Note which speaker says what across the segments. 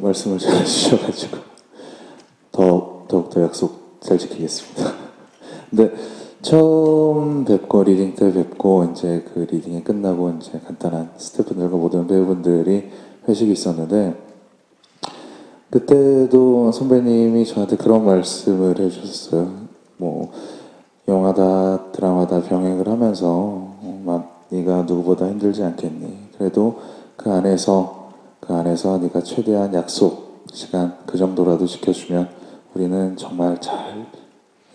Speaker 1: 말씀을 잘 해주셔가지고 더 더욱더 약속 잘 지키겠습니다. 근데 처음 뵙고 리딩 때 뵙고 이제 그 리딩이 끝나고 이제 간단한 스태프분들과 모든 배우분들이 회식이 있었는데 그때도 선배님이 저한테 그런 말씀을 해주셨어요. 뭐 영화다 드라마다 병행을 하면서 어, 막 네가 누구보다 힘들지 않겠니? 그래도 그 안에서 그 안에서 네가 최대한 약속 시간 그 정도라도 지켜주면 우리는 정말 잘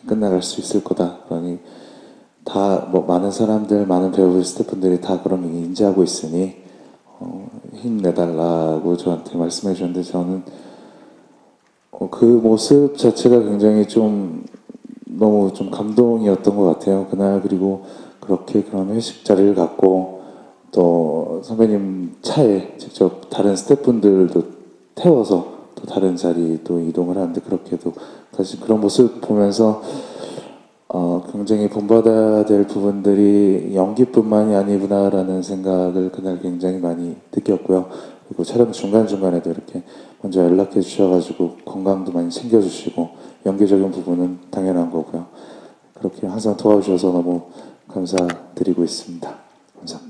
Speaker 1: 끝나갈 수 있을 거다. 그러니 다 뭐 많은 사람들, 많은 배우 스태프분들이 다 그런 걸 인지하고 있으니 어, 힘내달라고 저한테 말씀해 주셨는데 저는 어, 그 모습 자체가 굉장히 좀 너무 좀 감동이었던 것 같아요. 그날 그리고 그렇게 그런 회식 자리를 갖고 또 선배님 차에 직접 다른 스태프분들도 태워서 또 다른 자리 또 이동을 하는데 그렇게도 사실 그런 모습 보면서 어, 굉장히 본받아야 될 부분들이 연기뿐만이 아니구나라는 생각을 그날 굉장히 많이 느꼈고요. 그리고 촬영 중간중간에도 이렇게 먼저 연락해 주셔가지고 건강도 많이 챙겨주시고 연기적인 부분은 당연한 거고요. 그렇게 항상 도와주셔서 너무 감사드리고 있습니다. 감사합니다.